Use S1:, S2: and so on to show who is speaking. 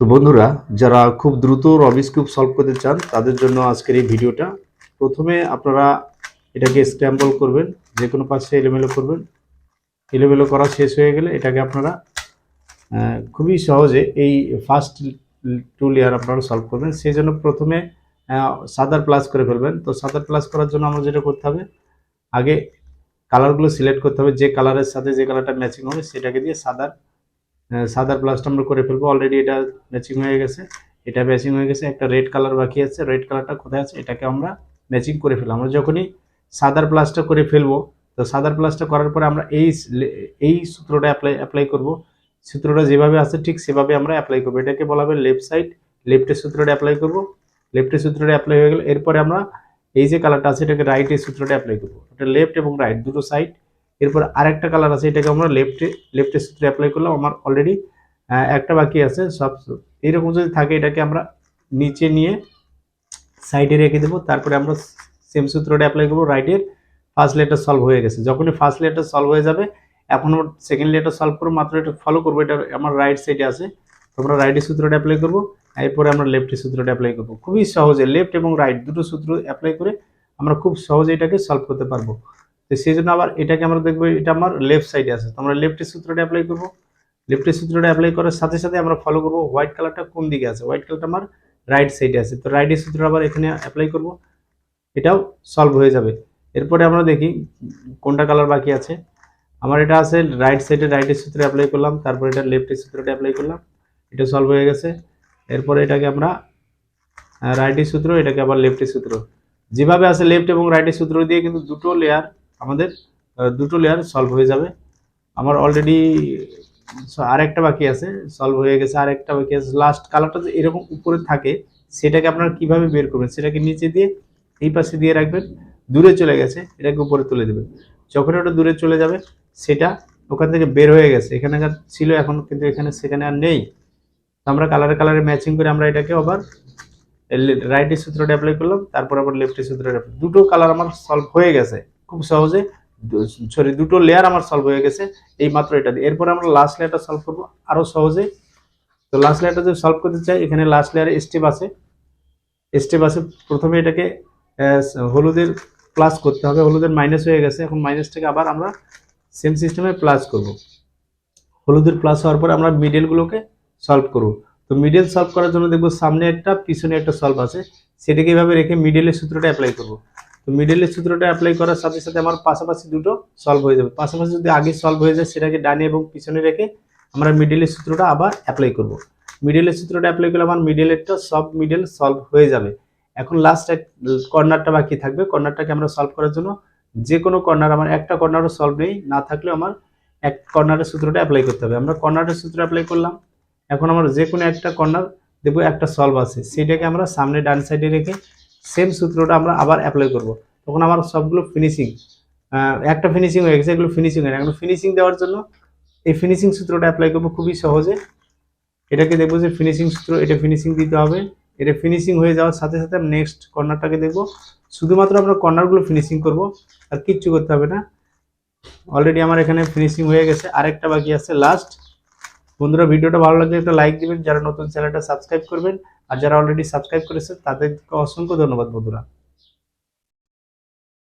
S1: তো বন্ধুরা, যারা খুব দ্রুত রবিস কিউব সলভ করতে চান, তাদের জন্য আজকের এই ভিডিওটা। প্রথমে আপনারা এটাকে স্ক্র্যাম্বল করবেন যে কোনো পাশে এলোমেলো করবেন। এলোমেলো করা শেষ হয়ে গেলে এটাকে আপনারা খুবই সহজে এই ফার্স্ট টু লেয়ার আপনারা সলভ করবেন। সেই জন্য প্রথমে সাদার প্লাস করে ফেলবেন। তো সাদার প্লাস করার জন্য আমরা যেটা করতে হবে, আগে কালারগুলো সিলেক্ট করতে হবে। যে কালারের সাথে যে কালারটা ম্যাচিং হবে, সেটাকে দিয়ে সাদার সাদার প্লাসটা আমরা করে ফেলব। অলরেডি এটা ম্যাচিং হয়ে গেছে। এটা ম্যাচিং হয়ে গেছে। একটা রেড কালার বাকি আছে। রেড কালারটা কোথায় আছে? এটাকে আমরা ম্যাচিং করে ফেললাম আমরা যখনই সাদার প্লাসটা করে ফেলব, তো সাদার প্লাসটা করার পরে আমরা এই এই সূত্রটা অ্যাপ্লাই অ্যাপ্লাই করব। সূত্রটা যেভাবে আছে ঠিক সেভাবে আমরা অ্যাপ্লাই করব। এটাকে বলা হবে লেফট সাইড লেফটের সূত্রটা অ্যাপ্লাই করব। লেফটের সূত্রটা অ্যাপ্লাই হয়ে গেল এরপরে আমরা এই যে কালারটা আছে, এটাকে রাইটের সূত্রটা অ্যাপ্লাই করব। এটা লেফট এবং রাইট দুটো সাইড এরপর আরেকটা কালার আছে, এটাকে আমরা লেফটে লেফটের সূত্রে অ্যাপ্লাই করলাম, আমার অলরেডি একটা বাকি আছে, সব এইরকম যদি থাকে, এটাকে আমরা নিচে নিয়ে সাইডে রেখে দেবো, তারপরে আমরা সেম সূত্রটা অ্যাপ্লাই করব রাইটের ফার্স্ট লেটার সলভ হয়ে গেছে। যখনই ফার্স্ট লেটার সলভ হয়ে যাবে, এখন সেকেন্ড লেটার সলভ করব, মাত্র এটা ফলো করব, এটা আমার রাইট সাইডে আছে। আমরা রাইটের সূত্রটা অ্যাপ্লাই করব, এরপরে আমরা লেফটের সূত্রটা অ্যাপ্লাই করব। খুবই সহজে লেফট এবং রাইট দুটো সূত্র অ্যাপ্লাই করে আমরা খুব সহজে এটাকে সলভ করতে পারব। তো সেই জন্য আবার এটাকে আমরা দেখব, এটা আমার লেফট সাইডে আছে। তো আমরা লেফটের সূত্রটা অ্যাপ্লাই করব। লেফটের সূত্রটা অ্যাপ্লাই করার সাথে সাথে আমরা ফলো করব হোয়াইট কালারটা কোন দিকে আছে। হোয়াইট কালারটা আমার রাইট সাইডে আছে। তো রাইটের সূত্রটা আবার এখানে অ্যাপ্লাই করব। এটাও সলভ হয়ে যাবে। এরপরে আমরা দেখি কোনটা কালার বাকি আছে। আমার এটা আছে রাইট সাইডে রাইটের সূত্রে অ্যাপ্লাই করলাম, তারপর এটা লেফটের সূত্রটা অ্যাপ্লাই করলাম। এটা সলভ হয়ে গেছে। এরপরে এটাকে আমরা রাইটের সূত্র, এটাকে আবার লেফটের সূত্র। যেভাবে আছে লেফট এবং রাইটের সূত্র দিয়ে কিন্তু দুটো লেয়ার আমাদের দুটো লেয়ার সলভ হয়ে যাবে। আমার অলরেডি আরেকটা বাকি আছে সলভ হয়ে গেছে, আরেকটা বাকি আছে। লাস্ট কালারটা যে এরকম উপরে থাকে, সেটাকে আপনারা কীভাবে বের করবেন? সেটাকে নিচে দিয়ে, এই পাশে দিয়ে রাখবেন, দূরে চলে গেছে, এটাকে উপরে তুলে দেবেন। যখন ওটা দূরে চলে যাবে, সেটা ওখান থেকে বের হয়ে গেছে। এখানে ছিল, এখন কিন্তু এখানে, সেখানে আর নেই। আমরা কালারে কালারে ম্যাচিং করে আমরা এটাকে আবার রাইটের সূত্রটা অ্যাপ্লাই করলাম, তারপর আবার লেফটের সূত্রটা দুটো কালার আমার সলভ হয়ে গেছে। খুব সহজে সরি, দুটো লেয়ার আমার সলভ হয়ে গেছে, এই মাত্র এটা দিয়ে। এরপর আমরা লাস্ট লেয়ারটা সলভ করব আরও সহজে। তো লাস্ট লেয়ারটা যদি সলভ করতে চাই, এখানে লাস্ট লেয়ারে স্টেপ আছে। স্টেপ আছে, প্রথমে এটাকে হলুদের প্লাস করতে হবে। হলুদের মাইনাস হয়ে গেছে। এখন মাইনাস থেকে আবার আমরা সেম সিস্টেমে প্লাস করব। হলুদের প্লাস হওয়ার পর আমরা মিডলগুলোকে সলভ করব। তো মিডল সলভ করার জন্য দেখব সামনে একটা, পিছনে একটা সলভ আছে। সেটাকে এভাবে রেখে মিডলের সূত্রটা অ্যাপ্লাই করব। তো মিডলের সূত্রটা অ্যাপ্লাই করার সাথে সাথে আমার পাশাপাশি দুটো সলভ হয়ে যাবে। পাশাপাশি যদি আগে সলভ হয়ে যায়, সেটাকে ডানে এবং পিছনে রেখে আমরা মিডলের সূত্রটা আবার অ্যাপ্লাই করব। মিডলের সূত্রটা অ্যাপ্লাই করলে আমার মিডলেরটা সব মিডল সলভ হয়ে যাবে। এখন লাস্ট এক কর্নারটা বাকি থাকবে। কর্নারটাকে আমরা সলভ করার জন্য যে কোনো কর্নার আমার একটা কর্নারও সলভ নেই। না থাকলে আমার এক কর্নারের সূত্রটা অ্যাপ্লাই করতে হবে। আমরা কর্নারের সূত্র অ্যাপ্লাই করলাম। এখন আমরা যে কোনো একটা কর্নার দেখব একটা সলভ আছে। সেটাকে আমরা সামনে ডান সাইডে রেখে সেম সূত্রটা আমরা আবার অ্যাপ্লাই করব। তখন আমার সবগুলো ফিনিশিং একটা ফিনিশিং হয়ে গেছে, এগুলো ফিনিশিং হয়ে এখন ফিনিশিং দেওয়ার জন্য এই ফিনিশিং সূত্রটা অ্যাপ্লাই করব খুবই সহজে। এটাকে দেখব যে ফিনিশিং সূত্র, এটা ফিনিশিং দিতে হবে। এটা ফিনিশিং হয়ে যাওয়ার সাথে সাথে আমি নেক্সট কর্নারটাকে দেখব। শুধুমাত্র আমরা কর্নারগুলো ফিনিশিং করব, আর কিচ্ছু করতে হবে না। অলরেডি আমার এখানে ফিনিশিং হয়ে গেছে। আরেকটা বাকি আছে লাস্ট বন্ধুরা, ভিডিওটা ভালো লাগলে একটা লাইক দিবেন, যারা নতুন চ্যানেলটা সাবস্ক্রাইব করবেন, আর যারা অলরেডি সাবস্ক্রাইব করেছেন, তাদেরকে অসংখ্য ধন্যবাদ বন্ধুরা।